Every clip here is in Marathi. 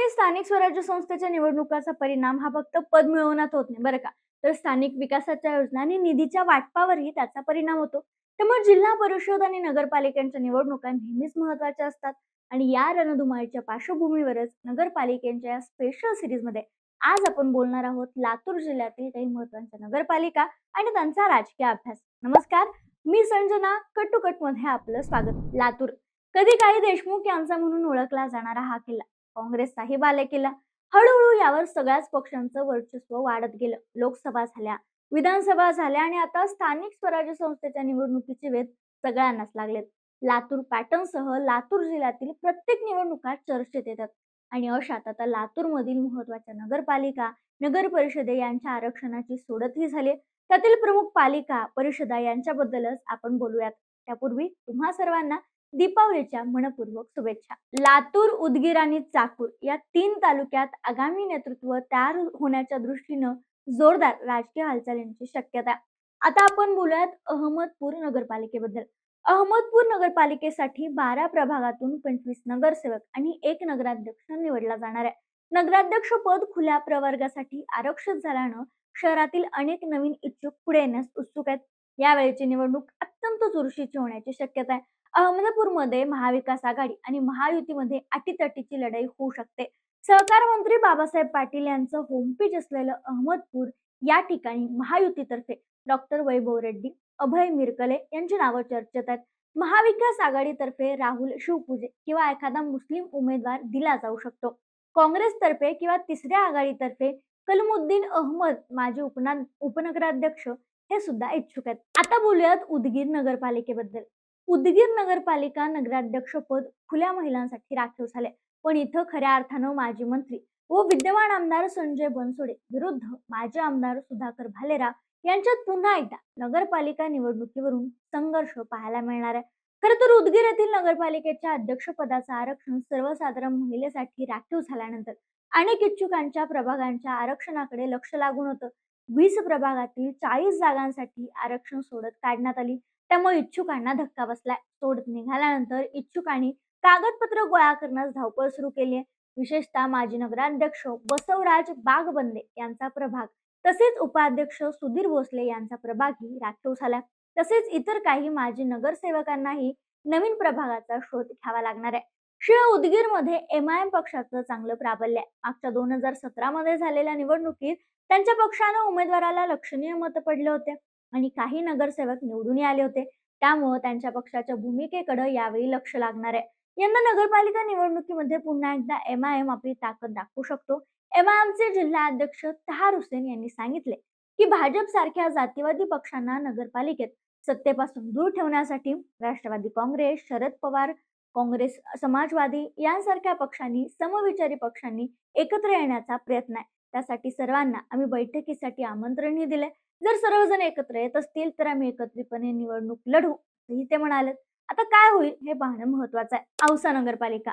वाटते स्थानिक स्वराज्य संस्थेच्या निवडणुकाचा परिणाम हा फक्त पद मिळवण्यात होत नाही बरं का? तर स्थानिक विकासाच्या योजना आणि निधीच्या वाटपावरही त्याचा परिणाम होतो. त्यामुळे जिल्हा परिषद आणि नगरपालिकांच्या निवडणुका नेहमीच महत्त्वाच्या असतात आणि या रणधुमाळीच्या पार्श्वभूमीवरच नगरपालिकेच्या या स्पेशल सिरीजमध्ये आज आपण बोलणार आहोत लातूर जिल्ह्यातील काही महत्त्वाच्या नगरपालिका आणि त्यांचा राजकीय अभ्यास. नमस्कार मी संजना कट टू कटमध्ये आपलं स्वागत. लातूर. कधी काही देशमुख यांचा म्हणून ओळखला जाणारा हा किल्ला. काँग्रेसचाही केला. हळूहळू यावर सगळ्याच पक्षांचं वर्चस्व वाढत गेलं. लोकसभा झाल्या विधानसभा झाल्या आणि आता स्थानिक स्वराज्य संस्थेच्या निवडणुकीचे वेध सगळ्यांनाच लागलेत. लातूर पॅटर्नसह लातूर जिल्ह्यातील प्रत्येक निवडणुका चर्चेत येतात. आणि अशात आता लातूर मधील महत्त्वाच्या नगरपालिका नगर परिषदे यांच्या आरक्षणाची सोडतही झाली. त्यातील प्रमुख पालिका परिषदा यांच्याबद्दलच आपण बोलूयात. त्यापूर्वी तुम्हा सर्वांना दीपावलीच्या मनपूर्वक शुभेच्छा. लातूर उदगीर आणि चाकूर या तीन तालुक्यात आगामी नेतृत्व तयार होण्याच्या दृष्टीनं जोरदार राजकीय हालचालींची शक्यता आता आपण बोलूयात अहमदपूर नगरपालिकेबद्दल. अहमदपूर नगरपालिकेसाठी बारा प्रभागातून पंचवीस नगरसेवक आणि एक नगराध्यक्ष निवडला जाणार आहे. नगराध्यक्ष पद खुल्या प्रवर्गासाठी आरक्षित झाल्यानं शहरातील अनेक नवीन इच्छुक पुढे येण्यास उत्सुक आहेत. यावेळीची निवडणूक अत्यंत चुरशीची होण्याची शक्यता आहे. अहमदपूरमध्ये महाविकास आघाडी आणि महायुतीमध्ये अटीतटीची लढाई होऊ शकते. सहकार मंत्री बाबासाहेब पाटील यांचं होमपेज असलेलं अहमदपूर या ठिकाणी महायुतीतर्फे डॉक्टर वैभव रेड्डी अभय मिरकले यांची नावं चर्चेत आहेत. महाविकास आघाडीतर्फे राहुल शिवपूजे किंवा एखादा मुस्लिम उमेदवार दिला जाऊ शकतो. काँग्रेसतर्फे किंवा तिसऱ्या आघाडीतर्फे कलमुद्दीन अहमद माजी उपना उपनगराध्यक्ष हे सुद्धा इच्छुक आहेत. आता बोलूयात उदगीर नगरपालिकेबद्दल. उदगीर नगरपालिका नगराध्यक्षपद खुल्या महिलांसाठी राखीव झाले. पण इथं खऱ्या अर्थानं माजी मंत्री व विद्यमान आमदार संजय बनसोडे विरुद्ध माजी आमदार सुधाकर भालेराव यांच्यात पुन्हा एकदा नगरपालिका निवडणुकीवरून संघर्ष पाहायला मिळणार आहे. खरं तर उदगीर येथील नगरपालिकेच्या अध्यक्षपदाचं आरक्षण सर्वसाधारण महिलेसाठी राखीव झाल्यानंतर अनेक इच्छुकांच्या प्रभागांच्या आरक्षणाकडे लक्ष लागून होतं. वीस प्रभागातील चाळीस जागांसाठी आरक्षण सोडत काढण्यात आली. त्यामुळे इच्छुकांना धक्का बसलाय सोडत निघाल्यानंतर इच्छुकांनी कागदपत्र गोळा करण्यास धावपळ सुरू केली आहे. विशेषतः माजी नगराध्यक्ष बसवराज बागबंदे यांचा प्रभाग तसेच उपाध्यक्ष सुधीर भोसले यांचा प्रभागही राखीव झाला. तसेच इतर काही माजी नगरसेवकांनाही नवीन प्रभागाचा शोध घ्यावा लागणार आहे. शिवाय उदगीरमध्ये एम आय एम पक्षाचं चांगलं प्राबल्य. आहे मागच्या दोन हजार सतरामध्ये झालेल्या निवडणुकीत त्यांच्या पक्षानं उमेदवाराला लक्षणीय मत पडले होते आणि काही नगरसेवक निवडून आले होते. त्यामुळे त्यांच्या पक्षाच्या भूमिकेकडे यावेळी लक्ष लागणार आहे. यंदा नगरपालिका निवडणुकीमध्ये पुन्हा एकदा एम आय एम आपली ताकद दाखवू शकतो. एम आय एमचे जिल्हा अध्यक्ष तहार हुसेन यांनी सांगितले की भाजप सारख्या जातीवादी पक्षांना नगरपालिकेत सत्तेपासून दूर ठेवण्यासाठी राष्ट्रवादी काँग्रेस शरद पवार काँग्रेस समाजवादी यांसारख्या पक्षांनी समविचारी पक्षांनी एकत्र येण्याचा प्रयत्न आहे. त्यासाठी सर्वांना आम्ही बैठकीसाठी आमंत्रणही दिले जर सर्वजण एकत्र येत असतील तर आम्ही एकत्रितपणे निवडणूक लढू असंही ते म्हणाले आता काय होईल हे पाहणं महत्वाचं आहे. औसा नगरपालिका.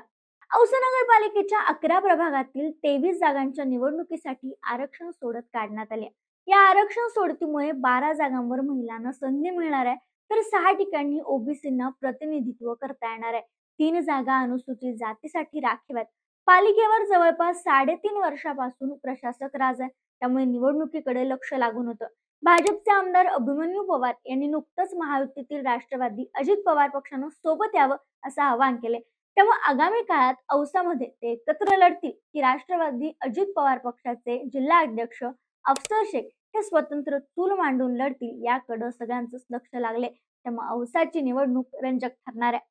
औसा नगरपालिकेच्या अकरा प्रभागातील तेवीस जागांच्या निवडणुकीसाठी आरक्षण सोडत काढण्यात आले या आरक्षण सोडतीमुळे बारा जागांवर महिलांना संधी मिळणार आहे. तर सहा ठिकाणी ओबीसींना प्रतिनिधित्व करता येणार आहे. तीन जागा अनुसूचित जातीसाठी राखीव आहेत. पालिकेवर जवळपास साडेतीन वर्षापासून प्रशासक राज आहे. त्यामुळे निवडणुकीकडे लक्ष लागून होतं. भाजपचे आमदार अभिमन्यू पवार यांनी नुकतंच महायुतीतील राष्ट्रवादी अजित पवार पक्षानं सोबत यावं असं आवाहन केले त्यामुळे आगामी काळात औसामध्ये ते एकत्र लढतील की राष्ट्रवादी अजित पवार पक्षाचे जिल्हा अध्यक्ष अफसर शेख हे स्वतंत्र चूल मांडून लढतील याकडं सगळ्यांचंच लक्ष लागले त्यामुळे औसाची निवडणूक रंजक ठरणार आहे.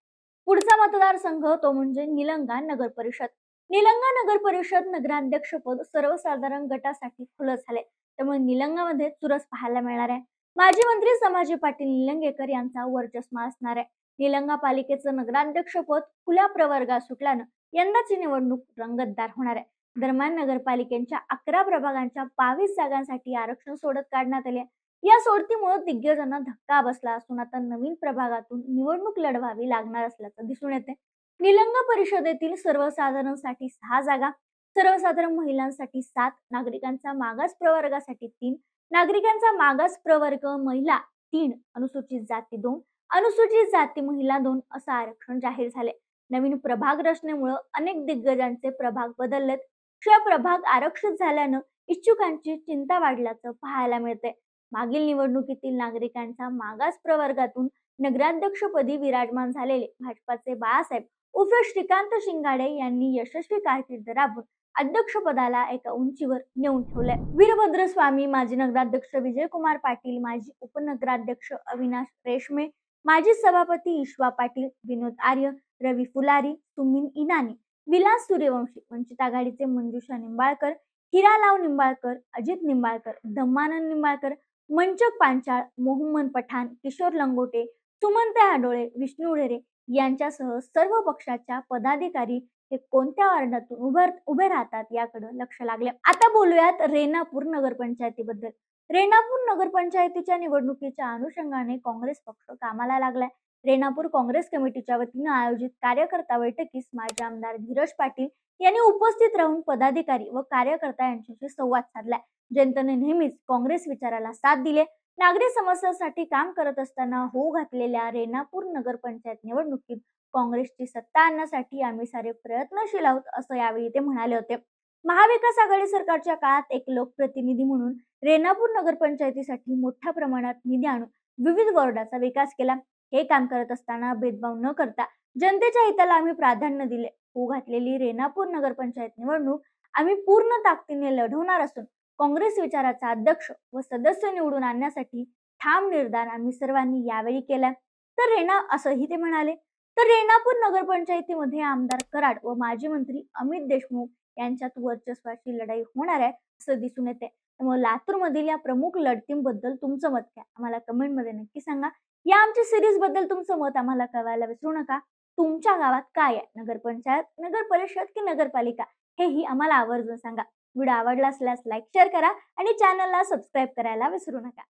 पुढचा मतदारसंघ तो म्हणजे निलंगा नगर परिषद. निलंगा नगर परिषद नगराध्यक्षपद सर्वसाधारण गटासाठी खुलं झाले त्यामुळे निलंगामध्ये चुरस पाहायला मिळणार आहे. माजी मंत्री संभाजी पाटील निलंगेकर यांचा वर्चस्व असणार आहे. निलंगा पालिकेचं नगराध्यक्षपद खुल्या प्रवर्गात सुटल्यानं यंदाची निवडणूक रंगतदार होणार आहे. दरम्यान नगरपालिकेच्या अकरा प्रभागांच्या बावीस जागांसाठी आरक्षण सोडत काढण्यात आले या सोडतीमुळे दिग्गजांना धक्का बसला असून आता नवीन प्रभागातून निवडणूक लढवावी लागणार असल्याचं दिसून येते निलंग परिषदेतील सर्वसाधारणसाठी सहा जागा सर्वसाधारण महिलांसाठी सात नागरिकांचा मागास प्रवर्गासाठी तीन नागरिकांचा मागास प्रवर्ग महिला तीन अनुसूचित जाती दोन अनुसूचित जाती महिला दोन असं आरक्षण जाहीर झाले नवीन प्रभाग रचनेमुळे अनेक दिग्गजांचे प्रभाग बदललेत. शिवाय प्रभाग आरक्षित झाल्यानं इच्छुकांची चिंता वाढल्याचं पाहायला मिळते मागील निवडणुकीतील नागरिकांचा मागास प्रवर्गातून नगराध्यक्षपदी विराजमान झालेले भाजपाचे बाळासाहेब उर्फ श्रीकांत शिंगाडे यांनी यशस्वी कारकीर्द राबून अध्यक्षपदाला एका उंचीवर नेऊन ठेवलंय. वीरभद्र स्वामी माजी नगराध्यक्ष विजयकुमार पाटील माजी उपनगराध्यक्ष अविनाश रेशमे माजी सभापती ईश्वा पाटील विनोद आर्य रवी फुलारी सुमीन इनानी विलास सूर्यवंशी वंचित आघाडीचे मंजुषा निंबाळकर हिरालाव निंबाळकर अजित निंबाळकर धम्मानंद निंबाळकर मंचक पांचाळ मोहम्मद पठाण किशोर लंगोटे सुमंत हाडोळे विष्णू ढेरे यांच्यासह सर्व पक्षाच्या पदाधिकारी हे कोणत्या वार्डातून उभे उभे राहतात याकडे लक्ष लागले. आता बोलूयात रेणापूर नगरपंचायतीबद्दल. रेणापूर नगरपंचायतीच्या निवडणुकीच्या अनुषंगाने काँग्रेस पक्ष कामाला लागलाय. रेणापूर काँग्रेस कमिटीच्या वतीनं आयोजित कार्यकर्ता बैठकीस माजी आमदार धीरज पाटील यांनी उपस्थित राहून पदाधिकारी व कार्यकर्ता यांच्याशी संवाद साधलाय जनतेने नेहमीच काँग्रेस विचाराला साथ दिले. नागरी समस्यांसाठी काम करत असताना होऊ घातलेल्या रेणापूर नगरपंचायत निवडणुकीत काँग्रेसची सत्ता आणण्यासाठी आम्ही सारे प्रयत्नशील आहोत असं यावेळी ते म्हणाले होते. महाविकास आघाडी सरकारच्या काळात एक लोकप्रतिनिधी म्हणून रेणापूर नगरपंचायतीसाठी मोठ्या प्रमाणात निधी आणून विविध वॉर्डाचा विकास केला. हे काम करत असताना भेदभाव न करता जनतेच्या हिताला आम्ही प्राधान्य दिले. होऊ घातलेली रेणापूर नगरपंचायत निवडणूक आम्ही पूर्ण ताकदीने लढवणार असून काँग्रेस विचाराचा अध्यक्ष व सदस्य निवडून आणण्यासाठी ठाम निर्धार आम्ही सर्वांनी यावेळी केला. तर रेणा असंही ते म्हणाले. तर रेणापूर नगरपंचायतीमध्ये आमदार कराड व माजी मंत्री अमित देशमुख यांच्यात वर्चस्वाची लढाई होणार आहे असं दिसून येते. त्यामुळे लातूर मधील या प्रमुख लढतींबद्दल तुमचं मत काय? आम्हाला कमेंटमध्ये नक्की सांगा. या आमच्या सिरीजबद्दल तुमचं मत आम्हाला कळवायला विसरू नका. तुमच्या गावात काय आहे? नगरपंचायत नगर परिषद की नगरपालिका? हेही आम्हाला आवर्जून सांगा. व्हिडिओ आवडला असल्यास लाईक शेअर करा आणि चॅनलला सबस्क्राईब करायला विसरू नका.